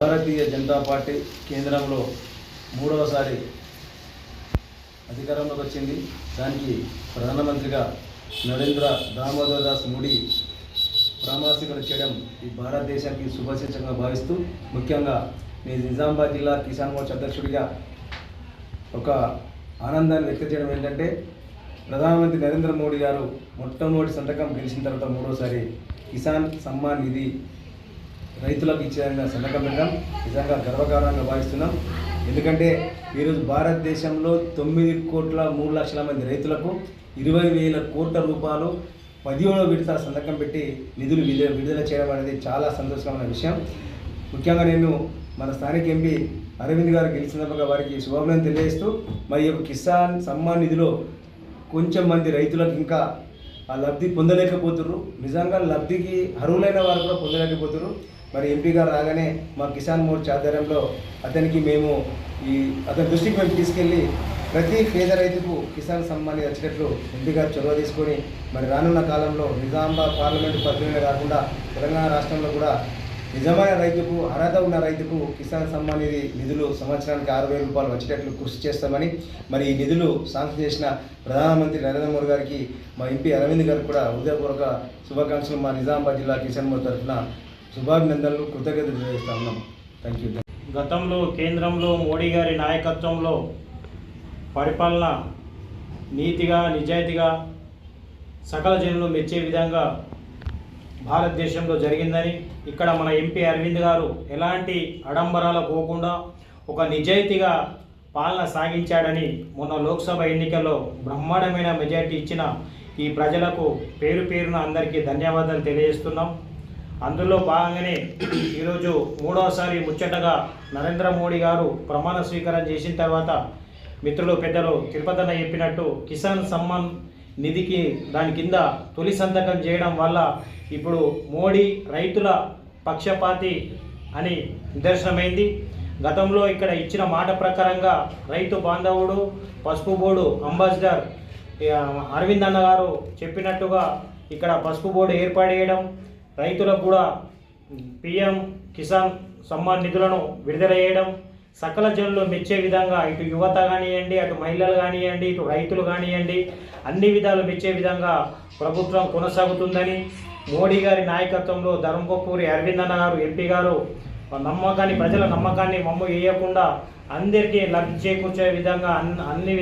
Bharatiya Janata party కేంద్రంలో మూడవసారి అధికారంలోకి వచ్చింది. దానికి ప్రధానమంత్రిగా నరేంద్ర దామోదర్ దాస్ మోడీ ప్రామాసికలు చేయడం ఈ భారతదేశానికి శుభసూచకంగా భావిస్తూ ముఖ్యంగా నేను నిజామాబాద్ జిల్లా కిసాన్ మోర్చా అధ్యక్షుడిగా ఒక ఆనందాన్ని వ్యక్తం చేయడం ఏంటంటే ప్రధానమంత్రి నరేంద్ర మోడీ గారు మొట్టమొదటి సంతకం గెలిచిన తర్వాత మూడోసారి కిసాన్ సమ్మాన్ నిధి రైతులకు ఇచ్చేందుకు సంతకం పెట్టడం నిజంగా గర్వకారణంగా భావిస్తున్నాం. ఎందుకంటే ఈరోజు భారతదేశంలో తొమ్మిది కోట్ల మూడు లక్షల మంది రైతులకు ఇరవై వేల కోట్ల రూపాయలు పదిహేడవ విడత సంతకం పెట్టి నిధులు విడుదల విడుదల చేయడం అనేది చాలా సంతోషకరమైన విషయం. ముఖ్యంగా నేను మన స్థానిక ఎంపీ అరవింద్ గారు గెలిచినప్పుడు వారికి శుభాభినందన తెలియజేస్తూ మరి ఈ యొక్క కిసాన్ సమ్మాన్ నిధిలో కొంచెం మంది రైతులకు ఇంకా ఆ లబ్ధి పొందలేకపోతుర్రు. నిజంగా లబ్ధికి అర్హులైన వారు కూడా పొందలేకపోతున్నారు మరి ఎంపీ గారు రాగానే మా కిసాన్ మోర్చా ఆధ్వర్యంలో అతనికి మేము ఈ అతని దృష్టికి మేము తీసుకెళ్ళి ప్రతి పేద రైతుకు కిసాన్ సమ్మాన్ వచ్చినట్లు ఎంపీ గారు చొరవ తీసుకొని మరి రానున్న కాలంలో నిజామాబాద్ పార్లమెంటు పరిధిలోనే కాకుండా తెలంగాణ రాష్ట్రంలో కూడా నిజమైన రైతుకు అర్హత ఉన్న రైతుకు కిసాన్ సమ్మాన్ నిధి నిధులు సంవత్సరానికి ఆరు వేల రూపాయలు వచ్చేటట్లు కృషి చేస్తామని మరి ఈ నిధులు శాంక్షన్ చేసిన ప్రధానమంత్రి నరేంద్ర మోడీ గారికి మా ఎంపీ అరవింద్ గారికి కూడా హృదయపూర్వక శుభాకాంక్షలు మా నిజామాబాద్ జిల్లా కిసాన్ మోర్చా తరఫున శుభాభినందనలు కృతజ్ఞతలు తెలియజేస్తా ఉన్నాం. థ్యాంక్ యూ గతంలో కేంద్రంలో మోడీ గారి నాయకత్వంలో పరిపాలన నీతిగా నిజాయితీగా సకల జనులు మెచ్చే విధంగా భారతదేశంలో జరిగిందని ఇక్కడ మన ఎంపీ అరవింద్ గారు ఎలాంటి అడంబరాలు పోకుండా ఒక నిజాయితీగా పాలన సాగించాడని మొన్న లోక్సభ ఎన్నికల్లో బ్రహ్మాండమైన మెజార్టీ ఇచ్చిన ఈ ప్రజలకు పేరు పేరున అందరికీ ధన్యవాదాలు తెలియజేస్తున్నాం. అందులో భాగంగానే ఈరోజు మూడవసారి ముచ్చటగా నరేంద్ర మోడీ గారు ప్రమాణ స్వీకారం చేసిన తర్వాత మిత్రులు పెద్దలు తిరుపతన్న చెప్పినట్టు కిసాన్ సమ్మాన్ నిధికి దాని కింద తొలి సంతకం చేయడం వల్ల ఇప్పుడు మోడీ రైతుల పక్షపాతి అని నిదర్శనమైంది. గతంలో ఇక్కడ ఇచ్చిన మాట ప్రకారంగా రైతు బాంధవుడు పసుపు బోర్డు అంబాసిడర్ అరవింద్ అన్న గారు చెప్పినట్టుగా ఇక్కడ పసుపు బోర్డు ఏర్పాటు చేయడం రైతులకు కూడా పిఎం కిసాన్ సమ్మాన్ నిధులను విడుదల చేయడం సకల జనులు మెచ్చే విధంగా ఇటు యువత కానివ్వండి అటు మహిళలు కానివ్వండి ఇటు రైతులు కానివ్వండి అన్ని విధాలు మెచ్చే విధంగా ప్రభుత్వం కొనసాగుతుందని మోడీ గారి నాయకత్వంలో ధర్మపూరి అరవింద్ అన్న గారు ఎంపీ గారు నమ్మకాన్ని ప్రజల నమ్మకాన్ని మమ్ము వేయకుండా అందరికీ లబ్ధి చేకూర్చే విధంగా అన్ని అన్ని